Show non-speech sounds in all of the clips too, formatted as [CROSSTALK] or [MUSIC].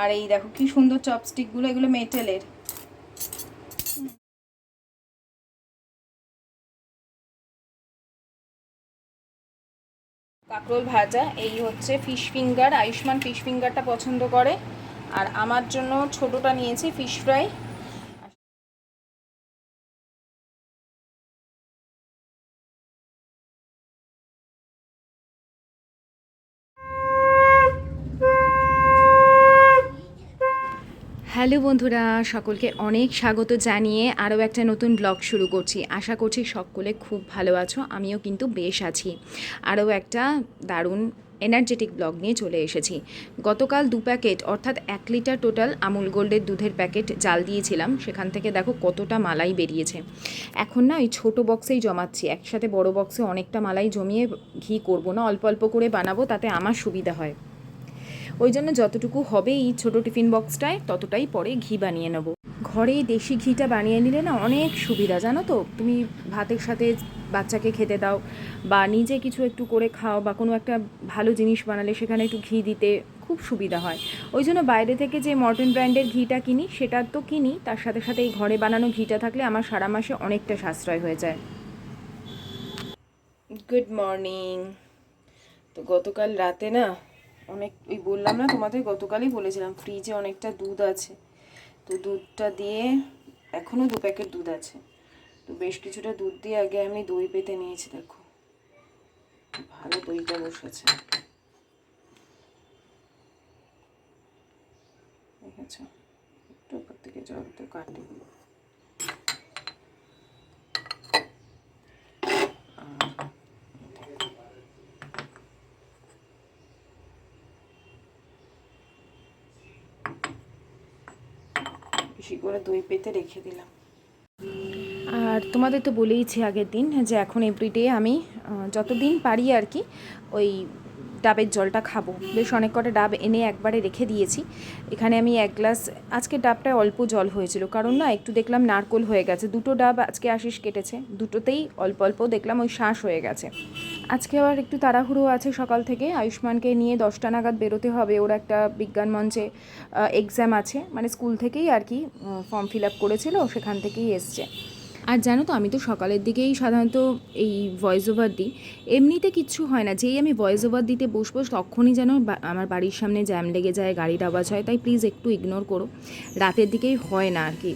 আর এই দেখো কি সুন্দর চপস্টিকগুলো এগুলো মেটেলের কাঁকরোল ভাজা, এই হচ্ছে ফিশ ফিঙ্গার আয়ুষ্মান ফিশ ফিঙ্গারটা পছন্দ করে। আর আমার জন্য ছোটটা নিয়েছি ফিশ ফ্রাই হ্যালো বন্ধুরা, সকলকে অনেক স্বাগত জানিয়ে আরও একটা নতুন ব্লগ শুরু করছি। আশা করছি সকলে খুব ভালো আছো, আমিও কিন্তু বেশ আছি। আরও একটা দারুণ এনার্জেটিক ব্লগ নিয়ে চলে এসেছি। গতকাল দু প্যাকেট, অর্থাৎ এক লিটার টোটাল আমুল গোল্ডের দুধের প্যাকেট জাল দিয়েছিলাম। সেখান থেকে দেখো কতটা মালাই বেরিয়েছে। এখন না ওই ছোটো বক্সেই জমাচ্ছি। একসাথে বড় বক্সে অনেকটা মালাই জমিয়ে ঘি করব না, অল্প অল্প করে বানাবো, তাতে আমার সুবিধা হয়। ওই জন্য যতটুকু হবে এই ছোটো টিফিন বক্সটায়, ততটাই পরে ঘি বানিয়ে নেব। ঘরে দেশি ঘিটা বানিয়ে নিলে না অনেক সুবিধা, জানো তো? তুমি ভাতের সাথে বাচ্চাকে খেতে দাও বা নিজে কিছু একটু করে খাও বা কোনো একটা ভালো জিনিস বানালে সেখানে একটু ঘি দিতে খুব সুবিধা হয়। ওই জন্য বাইরে থেকে যে মর্টন ব্র্যান্ডের ঘিটা কিনি, সেটা তো কিনি, তার সাথে সাথে এই ঘরে বানানো ঘিটা থাকলে আমার সারা মাসে অনেকটা সাশ্রয় হয়ে যায়। গুড মর্নিং তো গতকাল রাতে না অনেক, ওই বললাম না তোমাদের, গতকালই বলেছিলাম ফ্রিজে অনেকটা দুধ আছে। তো দুধটা দিয়ে এখনও দু প্যাকেট দুধ আছে। তো বেশ কিছুটা দুধ দিয়ে আগে আমি দই পেতে নিয়েছি, দেখো। ভালো দইটা বসেছে। দেখেছ? একটু উপর থেকে জল তো কাটি। বেশি করে দই পেতে রেখে দিলাম। আর তোমাদের তো বলেইছি আগের দিন যে এখন এভরিডে আমি যতদিন পারি আর কি, ওই ডাবের জলটা খাব। বেশ অনেক কটা ডাব এনে একবারে রেখে দিয়েছি। এখানে আমি এক গ্লাস, আজকে ডাবটায় অল্প জল হয়েছিল। কারণ না, একটু দেখলাম নারকোল হয়ে গেছে। দুটো ডাব আজকে আশিস কেটেছে। দুটোতেই অল্প অল্প দেখলাম ওই শ্বাস হয়ে গেছে। আজকে আবার একটু তাড়াহুড়ো আছে সকাল থেকে। আয়ুষ্মানকে নিয়ে দশটা নাগাদ বেরোতে হবে। ওর একটা বিজ্ঞান মঞ্চে এক্সাম আছে। মানে স্কুল থেকেই আর কি ফর্ম ফিল আপ করেছিল। সেখান থেকেই এসছে। আর জানো তো, আমি তো সকালের দিকেই সাধারণত এই ভয়েস ওভার দিই। এমনিতে কিচ্ছু হয় না, যেই আমি ভয়েস ওভার দিতে বসবো তখনই যেন আমার বাড়ির সামনে জ্যাম লেগে যায়, গাড়ির আওয়াজ হয়, তাই প্লিজ একটু ইগনোর করো। রাতের দিকেই হয় না আর কি।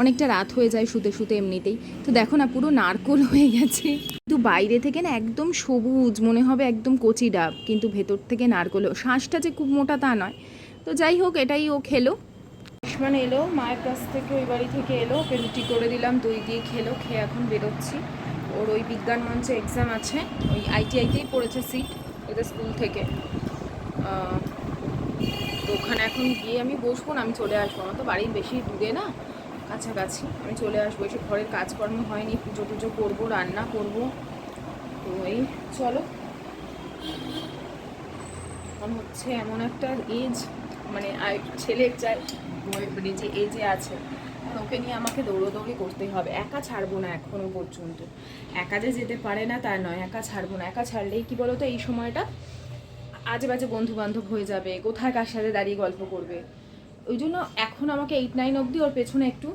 অনেকটা রাত হয়ে যায় শুতে শুতে এমনিতেই। তো দেখো না, পুরো নারকোল হয়ে গেছে। কিন্তু বাইরে থেকে না একদম সবুজ, মনে হবে একদম কচি ডাব, কিন্তু ভেতর থেকে নারকোল। শ্বাসটা যে খুব মোটা তা নয়। তো যাই হোক, এটাই ও খেলো। আয়ুষ্মান এলো, মায়ের কাছ থেকে ওই বাড়ি থেকে এলো, ওকে রুটি করে দিলাম, দই দিয়ে খেলো, খেয়ে এখন বেরোচ্ছি। ওর ওই বিজ্ঞান মঞ্চে এক্সাম আছে, ওই আইটিআইতেই পড়েছে সিট ওদের স্কুল থেকে। তো ওখানে এখন গিয়ে আমি বসবো না, আমি চলে আসব। আমার তো বাড়ি বেশি দূরে না, কাছাকাছি। আমি চলে আসব, এসে ঘরের কাজকর্ম হয়নি, পুজো টুজো করব, রান্না করব। তো এই, চলো। এখন হচ্ছে এমন একটা এজ মানে ছেলের চাই মানে যে এজে আছে ওকে নিয়ে আমাকে দৌড়োদৌড়ি করতে হবে। একা ছাড়বো না এখনও পর্যন্ত। একা যে যেতে পারে না তা নয়, একা ছাড়বো না। একা ছাড়লেই কি বলতো, এই সময়টা আজে বাজে বন্ধু বান্ধব হয়ে যাবে, কোথায় কার সাথে দাঁড়িয়ে গল্প করবে। ওই জন্য এখন আমাকে এইট নাইন অবধি ওর পেছনে একটু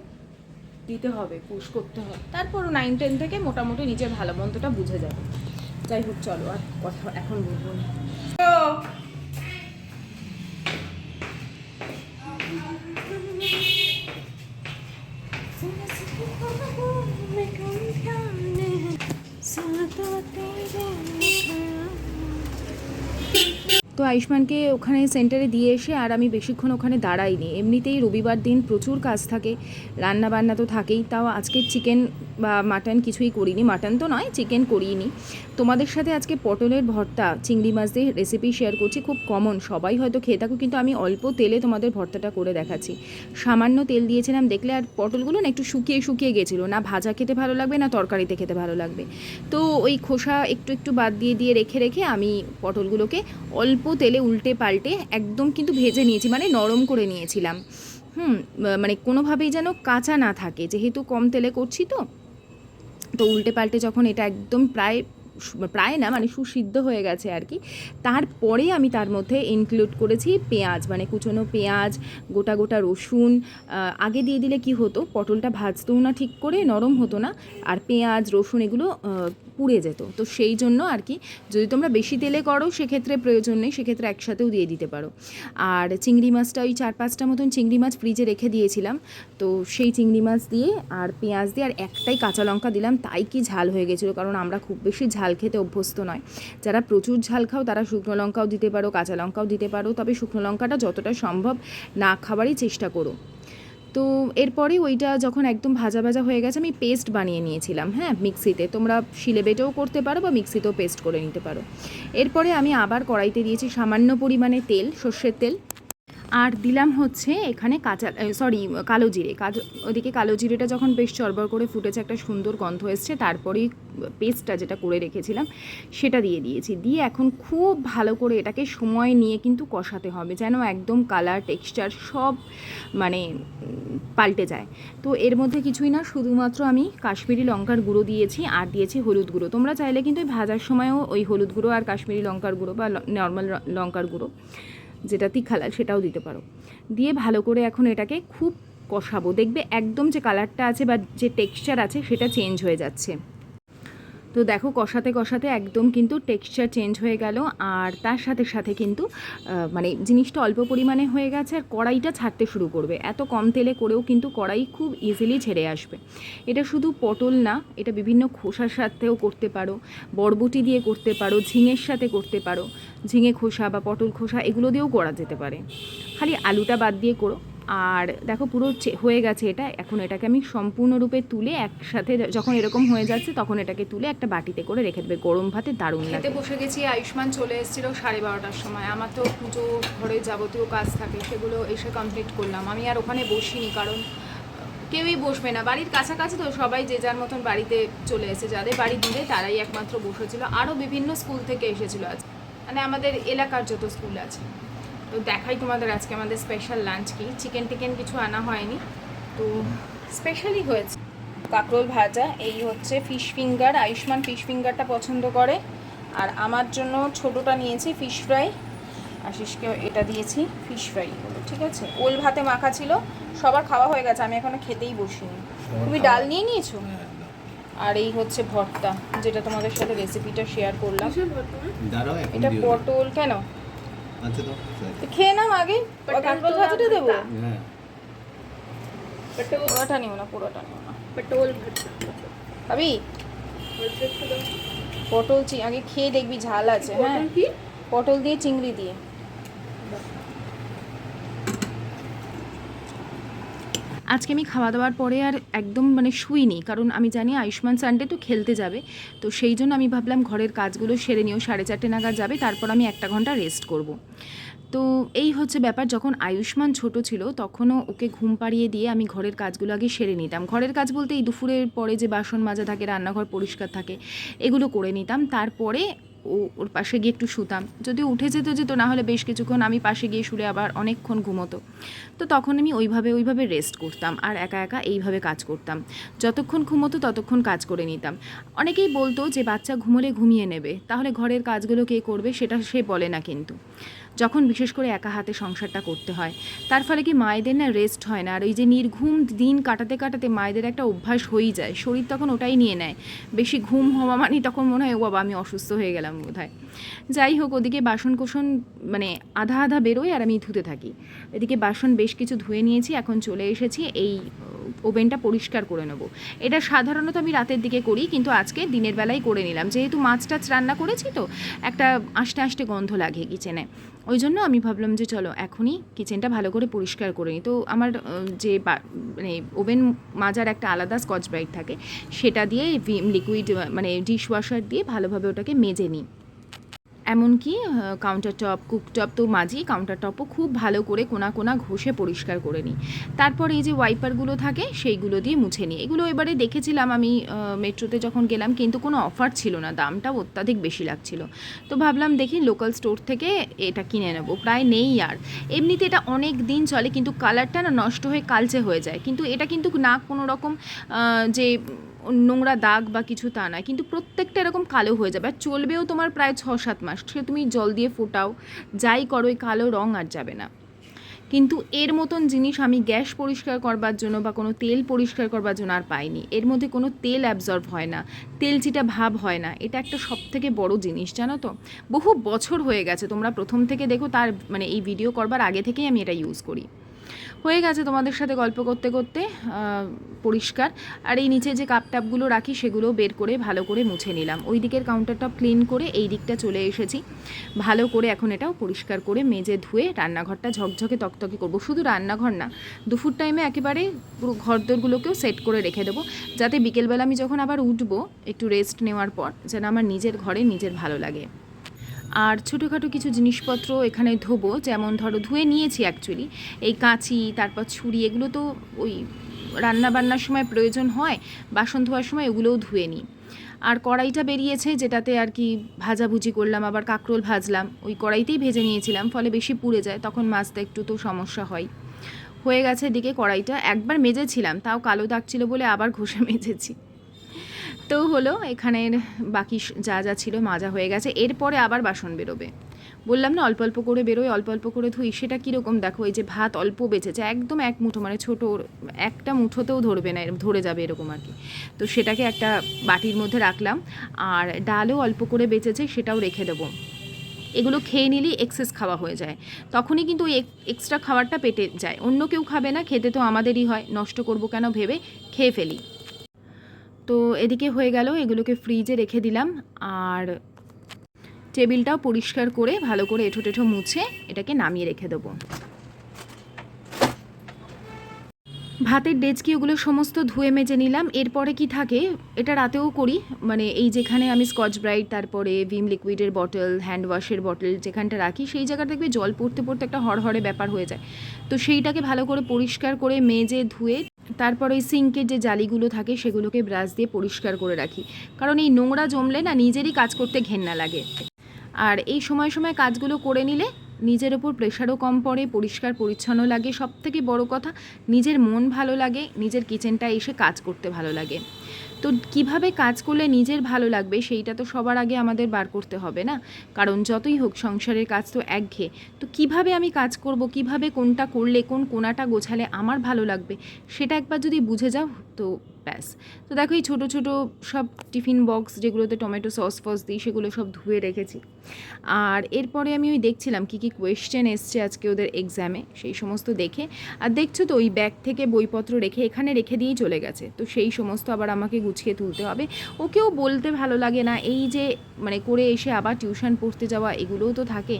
দিতে হবে পুশ করতে হবে। তারপর নাইন টেন থেকে মোটামুটি নিজের ভালো মন্দটা বুঝে যাবে। যাই হোক, চলো আর কথা এখন বলব না। আয়ুষ্মানকে ওখানে সেন্টারে দিয়ে এসে আর আমি বেশিক্ষণ ওখানে দাঁড়াইনি। এমনিতেই রবিবার দিন প্রচুর কাজ থাকে রান্না বান্না তো থাকেই, তাও আজকে চিকেন বা মাটন কিছুই করিনি। মাটন তো নয়, চিকেন করিনি। তোমাদের সাথে আজকে পটলের ভর্তা, চিংড়ি মাছ দিয়ে রেসিপি শেয়ার করছি, খুব কমন সবাই হয়তো খেয়ে থাকো কিন্তু আমি অল্প তেলে তোমাদের ভর্তাটা করে দেখাচ্ছি। সামান্য তেল দিয়েছিলাম, দেখলে আর পটলগুলো না একটু শুকিয়ে শুকিয়ে গেছিল। না ভাজা খেতে ভালো লাগবে, না তরকারিতে খেতে ভালো লাগবে। তো ওই খোসা একটু একটু বাদ দিয়ে দিয়ে রেখে রেখে আমি পটলগুলোকে অল্প তেলে উল্টে পাল্টে একদম কিন্তু ভেজে নিয়েছি মানে নরম করে নিয়েছিলাম। হুম মানে কোনোভাবেই যেন কাঁচা না থাকে। যেহেতু কম তেলে করছি তো তো উল্টে পাল্টে যখন এটা একদম প্রায় প্রায় না মানে সুসিদ্ধ হয়ে গেছে আর কি, তারপরে আমি তার মধ্যে ইনক্লুড করেছি পেঁয়াজ মানে কুচনো পেঁয়াজ, গোটা গোটা রসুন আগে দিয়ে দিলে কি হতো, পটলটা ভাজতেও না ঠিক করে, নরম হতো না, আর পেঁয়াজ, রসুন এগুলো পুড়ে যেত। তো সেই জন্য আর কি, যদি তোমরা বেশি তেলে করো, সেক্ষেত্রে প্রয়োজন নেই, সেক্ষেত্রে একসাথেও দিয়ে দিতে পারো। আর চিংড়ি মাছটা ওই চার পাঁচটা মতন চিংড়ি মাছ ফ্রিজে রেখে দিয়েছিলাম। তো সেই চিংড়ি মাছ দিয়ে আর পেঁয়াজ দিয়ে আর একটাই কাঁচা লঙ্কা দিলাম, তাই কি ঝাল হয়ে গেছিল, কারণ আমরা খুব বেশি ঝাল খেতে অভ্যস্ত নয়। যারা প্রচুর ঝাল খাও, তারা শুকনো লঙ্কাও দিতে পারো, কাঁচা লঙ্কাও দিতে পারো, তবে শুকনো লঙ্কাটা যতটা সম্ভব না খাবারই চেষ্টা করো। তো এরপরে ওইটা যখন একদম ভাজা ভাজা হয়ে গেছে, আমি পেস্ট বানিয়ে নিয়েছিলাম হ্যাঁ মিক্সিতে। তোমরা শিলে বেটেও করতে পারো বা মিক্সিতেও পেস্ট করে নিতে পারো। এরপরে আমি আবার কড়াইতে দিয়েছি সামান্য পরিমাণে তেল, সর্ষের তেল। আর দিলাম হচ্ছে এখানে কাঁচা সরি কালো জিরে। ওদিকে কালো জিরেটা যখন বেশ চরবর করে ফুটেছে, একটা সুন্দর গন্ধ এসছে, তারপরেই পেস্টটা যেটা করে রেখেছিলাম, সেটা দিয়ে দিয়েছি। দিয়ে এখন খুব ভালো করে এটাকে সময় নিয়ে কিন্তু কষাতে হবে, যেন একদম কালার টেক্সচার সব মানে পাল্টে যায়। তো এর মধ্যে কিছুই না, শুধুমাত্র আমি কাশ্মীরি লঙ্কার গুঁড়ো দিয়েছি আর দিয়েছি হলুদ গুঁড়ো। তোমরা চাইলে কিন্তু ভাজার সময়ও ওই হলুদ গুঁড়ো আর কাশ্মীরি লঙ্কার গুঁড়ো বা নর্মাল লঙ্কার গুঁড়ো। যেটা তিখালাল সেটাও দিতে পারো। দিয়ে ভালো করে এখন এটাকে খুব কষাবো। দেখবে একদম যে কালারটা আছে বা যে টেক্সচার আছে, সেটা চেঞ্জ হয়ে যাচ্ছে। তো দেখো কষাতে কষাতে একদম কিন্তু টেক্সচার চেঞ্জ হয়ে গেল আর তার সাথে সাথে কিন্তু মানে জিনিসটা অল্প পরিমাণে হয়ে গেছে আর কড়াইটা ছাড়তে শুরু করবে। এত কম তেলে করেও কিন্তু কড়াই খুব ইজিলি ছেড়ে আসবে। এটা শুধু পটল না, এটা বিভিন্ন খোসার সাথেও করতে পারো, বরবটি দিয়ে করতে পারো, ঝিঙের সাথে করতে পারো। ঝিঙে খোসা বা পটল খোসা এগুলো দিয়েও করা যেতে পারে। খালি আলুটা বাদ দিয়ে করো। আর দেখো পুরো হয়ে গেছে এটা। এখন এটাকে আমি সম্পূর্ণরূপে তুলে একসাথে যখন এরকম হয়ে যাচ্ছে তখন এটাকে তুলে একটা বাটিতে করে রেখে দেবে। গরম ভাতে দারুণ লাগে। বসে গেছি আয়ুষ্মান চলে এসেছিল সাড়ে বারোটার সময়। আমার তো পুজো ঘরে যাবতীয় কাজ থাকে সেগুলো এসে কমপ্লিট করলাম। আমি আর ওখানে বসিনি কারণ কেউই বসবে না। বাড়ির কাছাকাছি তো সবাই যে যার মতন বাড়িতে চলে এসে যাদের বাড়ি দূরে তারাই একমাত্র বসেছিল। আরও বিভিন্ন স্কুল থেকে এসেছিল আজ। মানে আমাদের এলাকার যত স্কুল আছে। তো দেখাই তোমাদের আজকে আমাদের স্পেশাল লাঞ্চ কি। চিকেন টিকেন কিছু আনা হয়নি। তো স্পেশালি হয়েছে। কাঁকরোল ভাজা এই হচ্ছে ফিশ ফিঙ্গার আয়ুষ্মান ফিশ ফিঙ্গারটা পছন্দ করে। আর আমার জন্য ছোটোটা নিয়েছি ফিশ ফ্রাই আশিসকে এটা দিয়েছি ফিশ ফ্রাই ঠিক আছে? ওল ভাতে মাখা ছিল। সবার খাওয়া হয়ে গেছে। আমি এখনও খেতেই বসিনি। তুমি ডাল নিয়ে নিয়েছো? আর এই হচ্ছে ভর্তা যেটা তোমাদের সাথে রেসিপিটা শেয়ার করলাম। এটা পটল কেন? আচ্ছা তো খেয়ে নাও আগে কাঁচকল ভাজাটা দেবো হ্যাঁ। পুরোটা নিও না পুরোটা নিও না। পটল ভাবি? পটল আগে খেয়ে দেখবি ঝাল আছে হ্যাঁ। পটল দিয়ে চিংড়ি দিয়ে। আজকে আমি খাওয়া দাওয়ার পরে আর একদম মানে শুইনি, কারণ আমি জানি আয়ুষ্মান সানডে তো খেলতে যাবে। তো সেই জন্য আমি ভাবলাম ঘরের কাজগুলো সেরে নিও, সাড়ে চারটে নাগাদ যাবে, তারপর আমি একটা ঘণ্টা রেস্ট করব। তো এই হচ্ছে ব্যাপার, যখন আয়ুষ্মান ছোট ছিল, তখনও ওকে ঘুম পাড়িয়ে দিয়ে আমি ঘরের কাজগুলো আগে সেরে নিতাম। ঘরের কাজ বলতে এই দুপুরের পরে যে বাসন মাজা থাকে, রান্নাঘর পরিষ্কার থাকে, এগুলো করে নিতাম। তারপরে ও, ওর পাশে গিয়ে একটু শুতাম। যদি উঠে যেত যেত, না হলে বেশ কিছুক্ষণ আমি পাশে গিয়ে শুলে আবার অনেকক্ষণ ঘুমতো। তো তখন আমি ওইভাবে ওইভাবে রেস্ট করতাম আর একা একা এইভাবে কাজ করতাম। যতক্ষণ ঘুমতো, ততক্ষণ কাজ করে নিতাম। অনেকেই বলতো যে, বাচ্চা ঘুমোলে ঘুমিয়ে নেবে। তাহলে ঘরের কাজগুলো কে করবে, সেটা সে বলে না কিন্তু। যখন বিশেষ করে একা হাতে সংসারটা করতে হয়, তার ফলে কি মায়েদের না রেস্ট হয় না? আর ওই যে নির্ঘুম দিন কাটাতে কাটাতে মায়েদের একটা অভ্যাস হয়েই যায়। শরীর তখন ওটাই নিয়ে নেয়। বেশি ঘুম হওয়া মানে তখন মনে হয়, ও বাবা, আমি অসুস্থ হয়ে গেলাম বোধহয়। যাই হোক, ওদিকে বাসন কোসন মানে আধা আধা বেরোয় আর আমি ধুতে থাকি। এদিকে বাসন বেশ কিছু ধুয়ে নিয়েছি, এখন চলে এসেছি, এই ওভেনটা পরিষ্কার করে নেব। এটা সাধারণত আমি রাতের দিকে করি, কিন্তু আজকে দিনের বেলায় করে নিলাম। যেহেতু মাছ টাছ রান্না করেছি তো, একটা আষ্টে আষ্টে গন্ধ লাগে কিচেনে। ওই জন্য আমি ভাবলাম যে চলো, এখনই কিচেনটা ভালো করে পরিষ্কার করে নিই। তো আমার যে মানে ওভেন মাজার একটা আলাদা স্কচ ব্রাইট থাকে, সেটা দিয়ে লিকুইড মানে ডিশ ওয়াশার দিয়ে ভালোভাবে ওটাকে মেজে নিই। এমনকি কাউন্টার টপ কুকটপ তো মাঝি কাউন্টার টপও খুব ভালো করে কোনা কোনা ঘষে পরিষ্কার করে নিই। তারপর এই যে ওয়াইপারগুলো থাকে, সেইগুলো দিয়ে মুছে নিই। এগুলো এবারে দেখেছিলাম আমি মেট্রোতে যখন গেলাম, কিন্তু কোনো অফার ছিল না। দামটাও অত্যাধিক বেশি লাগছিল। তো ভাবলাম দেখি লোকাল স্টোর থেকে এটা কিনে নেব। প্রায় নেই আর। এমনিতে এটা অনেক দিন চলে, কিন্তু কালারটা না নষ্ট হয়ে কালচে হয়ে যায়। কিন্তু এটা কিন্তু না কোনো রকম যে নোংরা দাগ বা কিছু তা নয় কিন্তু প্রত্যেকটা এরকম কালো হয়ে যাবে। আর চলবেও তোমার প্রায় ছ সাত মাস, সে তুমি জল দিয়ে ফোটাও, যাই করো, ওই কালো রং আর যাবে না। কিন্তু এর মতন জিনিস আমি গ্যাস পরিষ্কার করবার জন্য বা কোনো তেল পরিষ্কার করবার জন্য আর পাইনি। এর মধ্যে কোনো তেল অ্যাবজর্ব হয় না, তেল চিটা ভাব হয় না, এটা একটা সব থেকে বড় জিনিস, জানো তো? বহু বছর হয়ে গেছে, তোমরা প্রথম থেকে দেখো, তার মানে এই ভিডিও করবার আগে থেকেই আমি এটা ইউজ করি। হয়ে গেছে তোমাদের সাথে গল্প করতে করতে পরিষ্কার। আর এই নিচে যে কাপ টাপগুলো রাখি, সেগুলো বের করে ভালো করে মুছে নিলাম। ওই দিকের কাউন্টারটা ক্লিন করে এই দিকটা চলে এসেছি। ভালো করে এখন এটাও পরিষ্কার করে মেজে ধুয়ে রান্নাঘরটা ঝকঝকে তকতকে করব। শুধু রান্নাঘর না, দুপুর টাইমে একেবারে পুরো ঘরদোরগুলোকেও সেট করে রেখে দেবো। যাতে বিকেলবেলা আমি যখন আবার উঠবো, একটু রেস্ট নেওয়ার পর, যেন আমার নিজের ঘরে নিজের ভালো লাগে। আর ছোটোখাটো কিছু জিনিসপত্র এখানে ধোবো, যেমন ধরো ধুয়ে নিয়েছি অ্যাকচুয়ালি এই কাঁচি, তারপর ছুরি, এগুলো তো ওই রান্না বান্নার সময় প্রয়োজন হয়, বাসন ধোয়ার সময় ওগুলোও ধুয়ে নিই। আর কড়াইটা বেরিয়েছে, যেটাতে আর কি ভাজাভুজি করলাম, আবার কাঁকরোল ভাজলাম, ওই কড়াইতেই ভেজে নিয়েছিলাম, ফলে বেশি পুড়ে যায়, তখন মাছটা একটু তো সমস্যা হয়। হয়ে গেছে এদিকে কড়াইটা, একবার মেজেছিলাম, তাও কালো দাগ ছিল বলে আবার ঘষে [LAUGHS] মেজেছি। তো হলো, এখানের বাকি যা যা ছিল মাজা হয়ে গেছে। এরপরে আবার বাসন বেরোবে। বললাম, না, অল্প অল্প করে বেরোয় অল্প অল্প করে ধুই। সেটা কীরকম? দেখো, এই যে ভাত অল্প বেঁচেছে, একদম এক মুঠো মানে ছোটো একটা মুঠোতেও ধরবে না ধরে যাবে এরকম আর কি। তো সেটাকে একটা বাটির মধ্যে রাখলাম। আর ডালও অল্প করে বেঁচেছে, সেটাও রেখে দেবো। এগুলো খেয়ে নিলেই এক্সেস খাওয়া হয়ে যায়। তখনই কিন্তু ওই এক্সট্রা খাবারটা পেটে যায়। অন্য কেউ খাবে না, খেতে তো আমাদেরই হয়। নষ্ট করব কেন ভেবে খেয়ে ফেলি। তো এদিকে হয়ে গেল, এগুলোকে ফ্রিজে রেখে দিলাম। আর টেবিলটাও পরিষ্কার করে, ভালো করে এঁঠো টেঠো মুছে এটাকে নামিয়ে রেখে দেবো। ভাতের ডেচকি ওগুলো সমস্ত ধুয়ে মেজে নিলাম। এরপরে কি থাকে, এটা রাতেও করি। মানে এই যেখানে আমি স্কচ ব্রাইট তারপরে ভিম লিকুইডের বটল হ্যান্ড ওয়াশের বটল যেখানটা রাখি, সেই জায়গা দেখবে জল পড়তে পড়তে একটা হড়হড়ে ব্যাপার হয়ে যায়। তো সেইটাকে ভালো করে পরিষ্কার করে মেজে ধুয়ে তারপর ওই সিঙ্কের যে জালিগুলো থাকে সেগুলোকে ব্রাশ দিয়ে পরিষ্কার করে রাখি। কারণ এই নোংরা জমলে না নিজেরই কাজ করতে ঘেন্না লাগে। আর এই সময় সময় কাজগুলো করে নিলে নিজের ওপর প্রেশারও কম পড়ে, পরিষ্কার, পরিচ্ছন্ন লাগে। সব থেকে বড় কথা, নিজের মন ভালো লাগে, নিজের কিচেনটা এসে কাজ করতে ভালো লাগে। তো কীভাবে কাজ করলে নিজের ভালো লাগবে, সেইটা তো সবার আগে আমাদের বার করতে হবে না? কারণ যতই হোক সংসারের কাজ তো একঘেয়ে তো কীভাবে আমি কাজ করব, কীভাবে কোনটা করলে, কোন কোনাটা গোছালে আমার ভালো লাগবে, সেটা একবার যদি বুঝে যাও, তো ব্যাস। তো দেখো এই ছোটো ছোটো সব টিফিন বক্স যেগুলোতে টমেটো সস ফস দিই, সেগুলো সব ধুয়ে রেখেছি। আর এরপরে আমি ওই দেখছিলাম কী কী কোয়েশ্চেন এসছে আজকে ওদের এক্সামে সেই সমস্ত দেখে। আর দেখছ তো ওই ব্যাগ থেকে বইপত্র রেখে, এখানে রেখে দিয়েই চলে গেছে। তো সেই সমস্ত আবার আমাকে গুছিয়ে তুলতে হবে। ওকেও বলতে ভালো লাগে না। এই যে মানে করে এসে আবার টিউশন পড়তে যাওয়া, এগুলোও তো থাকে।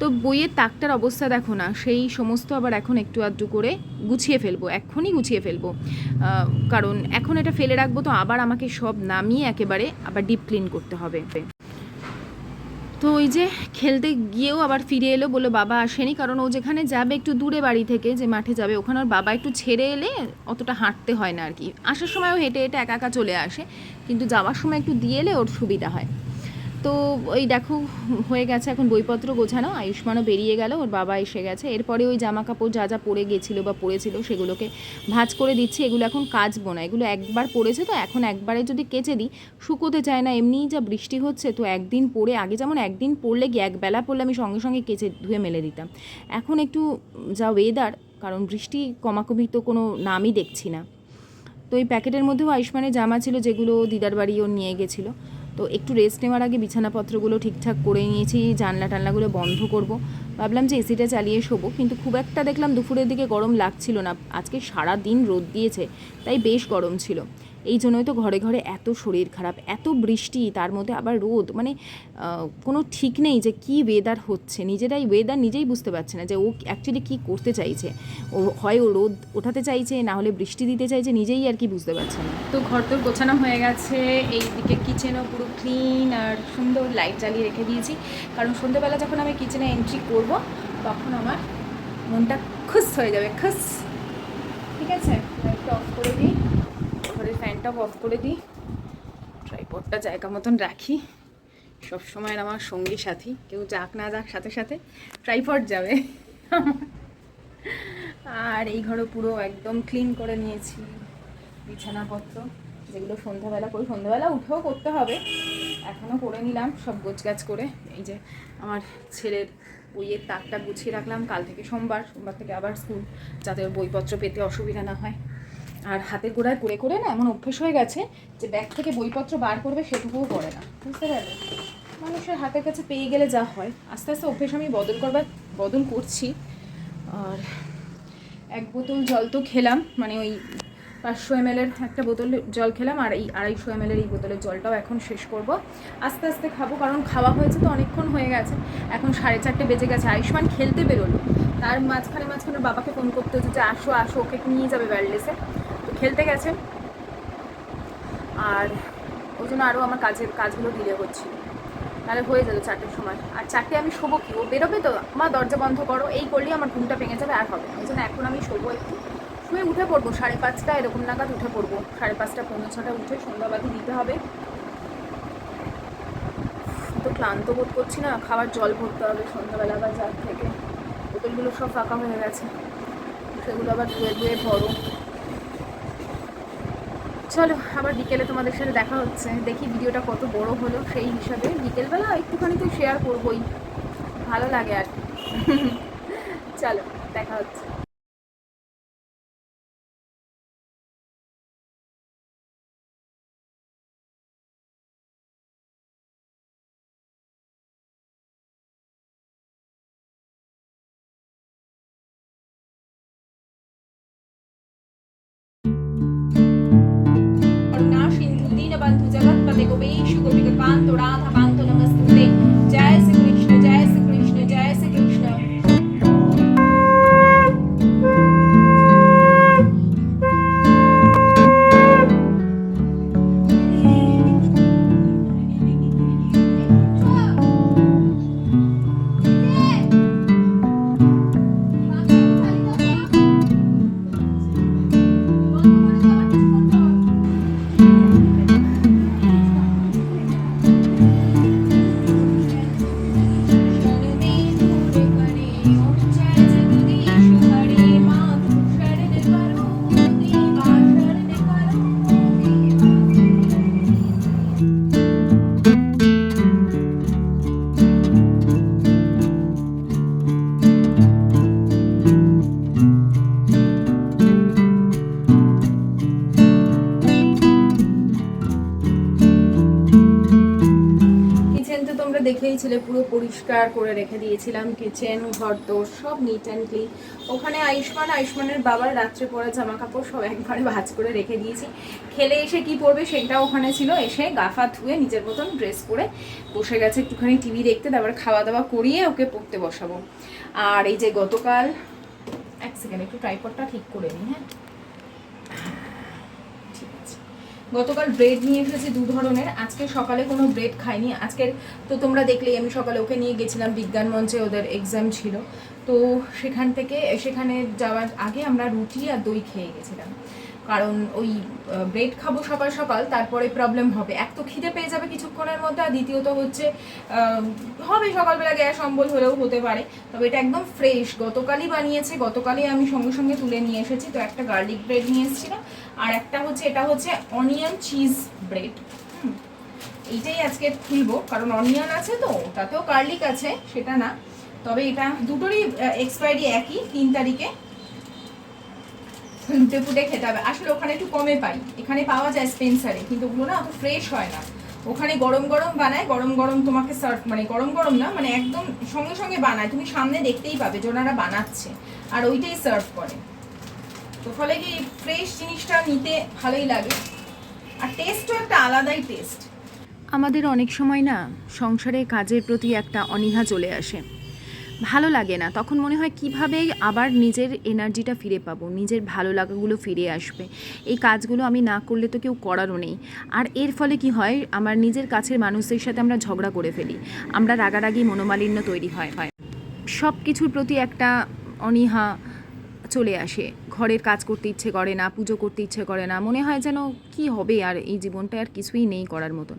তো বইয়ের তাকটার অবস্থা দেখো না, সেই সমস্ত আবার এখন একটু আধটু করে গুছিয়ে ফেলব এখনই গুছিয়ে ফেলব। কারণ এখন এটা ফেলে রাখব তো আবার আমাকে সব নামিয়ে একেবারে আবার ডিপ ক্লিন করতে হবে। তো ওই যে খেলতে গিয়েও আবার ফিরে এলো বলল বাবা আসেনি, কারণ ও যেখানে যাবে একটু দূরে বাড়ি থেকে যে মাঠে যাবে, ওখানে ওর বাবা একটু ছেড়ে এলে অতটা হাঁটতে হয় না আর কি। আসার সময়ও হেঁটে হেঁটে একা একা চলে আসে, কিন্তু যাওয়ার সময় একটু দিয়ে এলে ওর সুবিধা হয়। তো ওই দেখো, হয়ে গেছে এখন বইপত্র গোছানো, আয়ুষ্মানও বেরিয়ে গেল, ওর বাবা এসে গেছে। এরপরে ওই জামা কাপড় যা যা পরে গেছিল বা পরেছিল সেগুলোকে ভাঁজ করে দিচ্ছি। এগুলো এখন কাচবো না। এগুলো একবার পড়েছে তো, এখন একবারে যদি কেচে দিই, শুকোতে চায় না। এমনিই যা বৃষ্টি হচ্ছে, তো একদিন পরে আগে যেমন একদিন পড়লে গিয়ে একবেলা পড়লে আমি সঙ্গে সঙ্গে কেচে ধুয়ে মেলে দিতাম। এখন একটু যা ওয়েদার কারণ বৃষ্টি কমাকমি তো কোনো নামই দেখছি না। তো এই প্যাকেটের মধ্যেও আয়ুষ্মানের জামা ছিল, যেগুলো দিদার বাড়ি ও নিয়ে গেছিল। তো একটু রেস্ট নেওয়ার আগে বিছানাপত্রগুলো ঠিকঠাক করে নিয়েছি, জানলা টানলাগুলো বন্ধ করব। ভাবলাম যে এসিটা চালিয়ে শোবো, কিন্তু খুব একটা দেখলাম দুপুরের দিকে গরম লাগছিল না। আজকে সারা দিন রোদ দিয়েছে, তাই বেশ গরম ছিল। এই জন্যই তো ঘরে ঘরে এত শরীর খারাপ, এত বৃষ্টি, তার মধ্যে আবার রোদ মানে কোনো ঠিক নেই যে কি ওয়েদার হচ্ছে। নিজেরাই ওয়েদার নিজেই বুঝতে পারছে না যে ও অ্যাকচুয়ালি কী করতে চাইছে। ও হয় ও রোদ ওঠাতে চাইছে, না হলে বৃষ্টি দিতে চাইছে, নিজেই আর কি বুঝতে পারছে না। তো ঘর তোর গোছানো হয়ে গেছে এই দিকে কিচেনও পুরো ক্লিন আর সুন্দর লাইট জ্বালিয়ে রেখে দিয়েছি। কারণ সন্ধ্যেবেলা যখন আমি কিচেনে এন্ট্রি করব, তখন আমার মনটা খুশ হয়ে যাবে, খুশ। ঠিক আছে? লাইটটা অফ করে দিই। ফ্যানটাও অফ করে দিই। ট্রাইপডটা জায়গা মতন রাখি। সব সময় আমার সঙ্গী সাথী। কেউ যাক না যাক, সাথে সাথে ট্রাইপড যাবে। আর এই ঘরও পুরো একদম ক্লিন করে নিয়েছি। বিছানাপত্র, যেগুলো সন্ধ্যাবেলা করি, সন্ধ্যাবেলা উঠেও করতে হবে। এখনও করে নিলাম সব গোছগাছ করে। এই যে আমার ছেলের বইয়ের তাকটা গুছিয়ে রাখলাম। কাল থেকে সোমবার সোমবার থেকে আবার স্কুল, যাতে বইপত্র পেতে অসুবিধা না হয়। আর হাতের গোড়ায় করে করে না এমন অভ্যেস হয়ে গেছে যে ব্যাগ থেকে বইপত্র বার করবে সেটুকুও করে না। বুঝতে পারলে? মানুষের হাতের কাছে পেয়ে গেলে যা হয়। আস্তে আস্তে অভ্যেস আমি বদল করবার, বদল করছি। আর এক বোতল জল তো খেলাম মানে ওই পাঁচশো এম একটা বোতল জল খেলাম, আর এই আড়াইশো এম এই বোতলের জলটাও এখন শেষ করব। আস্তে আস্তে খাব, কারণ খাওয়া হয়েছে তো অনেকক্ষণ হয়ে গেছে। এখন সাড়ে চারটে বেজে গেছে, আয়ুষ্মান খেলতে বেরোলো। তার মাঝখানে মাঝখানে বাবাকে ফোন করতে হচ্ছে যে, আসো আসো, ওকে নিয়ে যাবে ওয়্যারলেসে খেলতে গেছে। আর ওই জন্য আরও আমার কাজের কাজগুলো ডিলে হচ্ছিল তাহলে হয়ে যাবে চারটের সময়। আর চারটে আমি শোবো কি? ও বেরোবে তো? মা, দরজা বন্ধ করো। এই করলেই আমার ঘুমটা ভেঙে যাবে আর হবে ওই জন্য এখন আমি শোবো একটু। শুয়ে উঠে পড়ব। সাড়ে পাঁচটা এরকম নাগাদ উঠে পড়ব। সাড়ে পাঁচটা, পৌনে ছটা উঠে সন্ধ্যাবাতি দিতে হবে। তো ক্লান্ত বোধ করছি না। খাবার জল ভরতে হবে সন্ধ্যাবেলা বা যার থেকে। বোতলগুলো সব ফাঁকা হয়ে গেছে। সেগুলো আবার ধুয়ে ধুয়ে ভরো। চলো, আবার বিকেলে তোমাদের সাথে দেখা হচ্ছে। দেখি ভিডিওটা কত বড় হলো সেই হিসাবে। বিকেলবেলা একটুখানি তো শেয়ার করবোই। ভালো লাগে আর। [LAUGHS] চলো, দেখা হচ্ছে। बंधु जगत पते गोपेशु गोपिकांतोड़ा পরিষ্কার করে রেখে দিয়েছিলাম কিচেন ঘর দোর সব নিট অ্যান্ড ক্লিন ওখানে আয়ুষ্মান, আয়ুষ্মানের বাবার রাত্রে পরা জামা কাপড় সব একবারে ভাজ করে রেখে দিয়েছি। খেলে এসে কি পরবে সেটা ওখানে ছিল, এসে গাফা ধুয়ে নিজের মতন ড্রেস পরে বসে গেছে একটুখানি টিভি দেখতে, তারপর খাওয়া দাওয়া করিয়ে ওকে পড়তে বসাবো। আর এই যে গতকাল, এক সেকেন্ড একটু ট্রাইপডটা ঠিক করে নিই হ্যাঁ ঠিক আছে গতকাল ব্রেড নিয়ে এসেছি দু ধরনের। আজকে সকালে কোনো ব্রেড খাইনি। আজকের তো তোমরা দেখলেই, আমি সকালে ওকে নিয়ে গেছিলাম, বিজ্ঞান মঞ্চে ওদের এক্সাম ছিল। তো সেখান থেকে, সেখানে যাওয়ার আগে আমরা রুটি আর দই খেয়ে গেছিলাম। কারণ ওই ব্রেড খাব সকাল সকাল, তারপরে প্রবলেম হবে। এক তো খিদে পেয়ে যাবে কিছুক্ষণের মধ্যে, আর দ্বিতীয়ত হচ্ছে হবে সকালবেলা গ্যাস, অম্বল হলেও হতে পারে। তবে এটা একদম ফ্রেশ গতকালই বানিয়েছে, গতকালই আমি সঙ্গে সঙ্গে তুলে নিয়ে এসেছি। তো একটা গার্লিক ব্রেড নিয়ে এসেছিলাম আর একটা হচ্ছে, এটা হচ্ছে অনিয়ন চিজ ব্রেড এইটাই আজকে খুলবো, কারণ অনিয়ন আছে তো তাতেও গার্লিক আছে, সেটা না। তবে এটা দুটোরই এক্সপায়ারি একই, তিন তারিখে। লুটে ফুটে খেতে হবে। আসলে ওখানে একটু কমে পাই। এখানে পাওয়া যায় স্পেন্সারে, কিন্তু ওগুলো না অত ফ্রেশ হয় না। ওখানে গরম গরম বানায়, গরম গরম তোমাকে সার্ভ মানে গরম গরম না মানে একদম সঙ্গে সঙ্গে বানায়। তুমি সামনে দেখতেই পাবে যে ওনারা বানাচ্ছে, আর ওইটাই সার্ভ করে। তো ফলে কি ফ্রেশ জিনিসটা নিতে ভালোই লাগে। আর টেস্টও একটা আলাদাই টেস্ট আমাদের অনেক সময় না সংসারে কাজের প্রতি একটা অনীহা চলে আসে। ভালো লাগে না, তখন মনে হয় কীভাবে আবার নিজের এনার্জিটা ফিরে পাবো, নিজের ভালো লাগাগুলো ফিরে আসবে। এই কাজগুলো আমি না করলে তো কেউ করারও নেই। আর এর ফলে কি হয়, আমার নিজের কাছের মানুষদের সাথে আমরা ঝগড়া করে ফেলি। আমরা রাগারাগি, মনোমালিন্য তৈরি হয় হয়। সব কিছুর প্রতি একটা অনীহা চলে আসে। ঘরের কাজ করতে ইচ্ছে করে না, পুজো করতে ইচ্ছে করে না। মনে হয় যেন কি হবে আর এই জীবনটা আর কিছুই নেই করার মতন।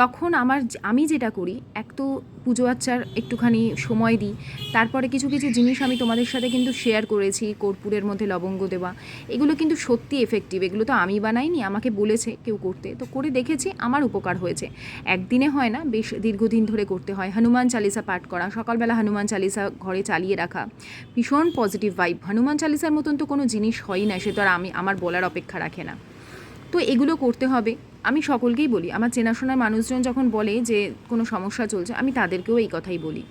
তখন আমার আমি যেটা করি, এক তো পুজো আচ্চার একটুখানি সময় দিই, তারপরে কিছু কিছু জিনিস আমি তোমাদের সাথে কিন্তু শেয়ার করেছি, কর্পূরের মধ্যে লবঙ্গ দেওয়া, এগুলো কিন্তু সত্যি এফেক্টিভ এগুলো তো আমি বানাইনি, আমাকে বলেছে কেউ করতে, তো করে দেখেছি, আমার উপকার হয়েছে। একদিনে হয় না, বেশ দীর্ঘদিন ধরে করতে হয়, হনুমান চালিসা পাঠ করা, সকালবেলা হনুমান চালিসা ঘরে চালিয়ে রাখা, ভীষণ পজিটিভ ভাইব হনুমান চালিসার মতন তো কোনো জিনিস হয়ই না, সে তো আর আমি, আমার বলার অপেক্ষা রাখে না। তো এগুলো করতে হবে আমি সকলকেই বলি, আমার চেনাশোনার মানুষজন যখন বলে যে কোনো সমস্যা চলছে, আমি তাদেরকেও এই কথাই বলি।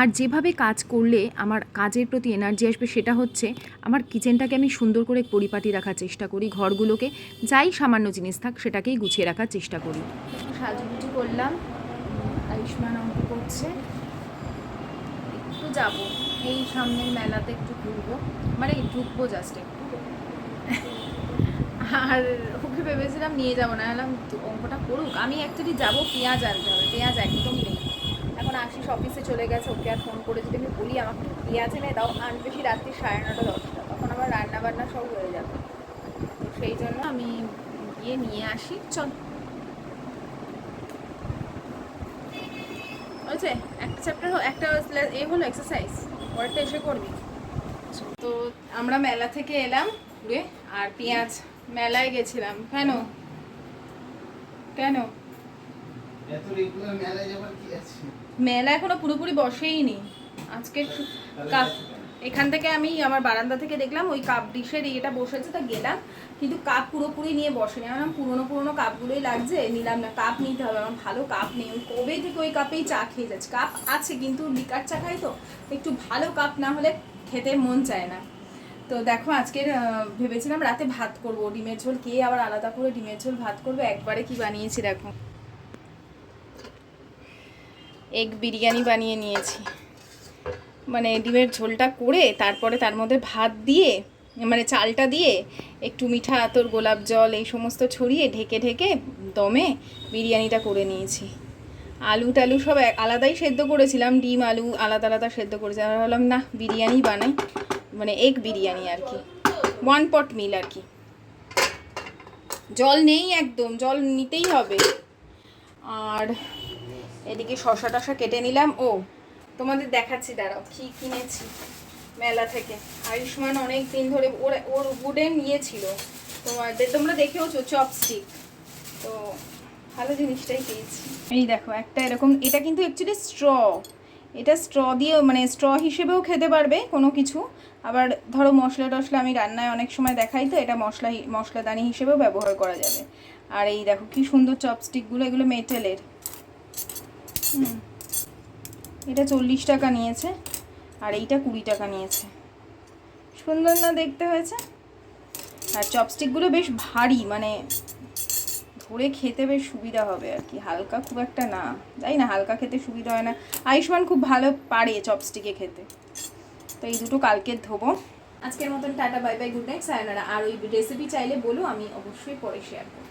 আর যেভাবে কাজ করলে আমার কাজের প্রতি এনার্জি আসবে সেটা হচ্ছে, আমার কিচেনটাকে আমি সুন্দর করে পরিপাটি রাখার চেষ্টা করি, ঘরগুলোকে যাই সামান্য জিনিস থাক সেটাকেই গুছিয়ে রাখার চেষ্টা করি। সাজুগুজু করলাম, আয়ুষ্মান অঙ্ক করছে। একটু যাব, এই সামনের মেলাতে একটু ঘুরবো। মানে ঢুকবো জাস্ট একটু। আর ওকে ভেবেছিলাম নিয়ে যাব, না এলাম অঙ্কটা করুক। আমি অ্যাকচুয়ালি যাব পেঁয়াজ আনতে হবে, পেঁয়াজ একদম নেই। এখন আশিস অফিসে চলে গেছে, ওকে আর ফোন করে যদি আমি বলি, আমাকে পেঁয়াজ এনে দাও আন বেশি রাত্রি সাড়ে নটা, দশটা। তখন আমার রান্না বান্না সব হয়ে যাবে। তো সেই জন্য আমি গিয়ে নিয়ে আসি। চল। হয়েছে একটা চ্যাপ্টার একটা এ হলো এক্সারসাইজ পরেরটা এসে করবি। তো আমরা মেলা থেকে এলাম ঘুরে, আর পেঁয়াজ মেলায় গেছিলাম। কেন? কেন? মেলা এখনও পুরোপুরি বসেইনি। আজকে কাপ এখান থেকে আমি আমার বারান্দা থেকে দেখলাম ওই কাপ ডিশের ইয়েটা বসেছে তা গেলাম। কিন্তু কাপ পুরোপুরি নিয়ে বসেনি। আমার পুরোনো পুরোনো কাপগুলোই লাগছে নিলাম না কাপ নিতে হবে। আমার ভালো কাপ নেই। ওই কবে থেকে ওই কাপেই চা খেয়ে যাচ্ছে? কাপ আছে কিন্তু লিকার চা খাই তো একটু ভালো কাপ না হলে খেতে মন চায় না। তো দেখো আজকের ভেবেছিলাম রাতে ভাত করব। ডিমের ঝোল, কে আবার আলাদা করে ডিমের ঝোল ভাত করবে? একবারে কি বানিয়েছি দেখো? এগ বিরিয়ানি বানিয়ে নিয়েছি। মানে ডিমের ঝোলটা করে তারপরে তার মধ্যে ভাত দিয়ে মানে চালটা দিয়ে একটু মিঠা আতর, গোলাপ জল এই সমস্ত ছড়িয়ে ঢেকে ঢেকে দমে বিরিয়ানিটা করে নিয়েছি। আলু টালু সব আলাদাই সেদ্ধ করেছিলাম। ডিম, আলু আলাদা আলাদা সেদ্ধ করেছিলাম ভাবলাম, না বিরিয়ানি বানাই। মানে এগ বিরিয়ানি আর কি। ওয়ান পট মিল আর কি। জল নেই একদম, জল নিতেই হবে। আর এদিকে শশা টশা কেটে নিলাম। ও, তোমাদের দেখাচ্ছি, দাঁড়াও, কি কিনেছি মেলা থেকে। আয়ুষ্মান অনেক দিন ধরে ওর ওর উডেন নিয়েছিল তোমাদের, তোমরা দেখেওছো চপস্টিক তো ভালো জিনিসটাই পেয়েছি। এই দেখো, একটা এরকম, এটা কিন্তু অ্যাকচুয়ালি স্ট্র এটা স্ট্র দিয়ে মানে স্ট্র হিসেবেও খেতে পারবে কোনো কিছু। আবার ধরো মশলা টশলা আমি রান্নায় অনেক সময় দেখাই তো এটা মশলা মশলাদানি হিসেবেও ব্যবহার করা যাবে। আর এই দেখো কি সুন্দর চপস্টিকগুলো এগুলো মেটেলের। এটা চল্লিশ টাকা নিয়েছে আর এইটা কুড়ি টাকা নিয়েছে। সুন্দর না দেখতে হয়েছে? আর চপস্টিকগুলো বেশ ভারী মানে ধরে খেতে বেশ সুবিধা হবে আর কি হালকা খুব একটা না। যাই না হালকা খেতে সুবিধা হয় না। আয়ুষ্মান খুব ভালো পারে চপস্টিকে খেতে। তো এই দুটো কালকে ধোবো। আজকের মতন tata, bye bye good night sayonara. আর ওই রেসিপি চাইলে বলো, আমি অবশ্যই পরে শেয়ার করব।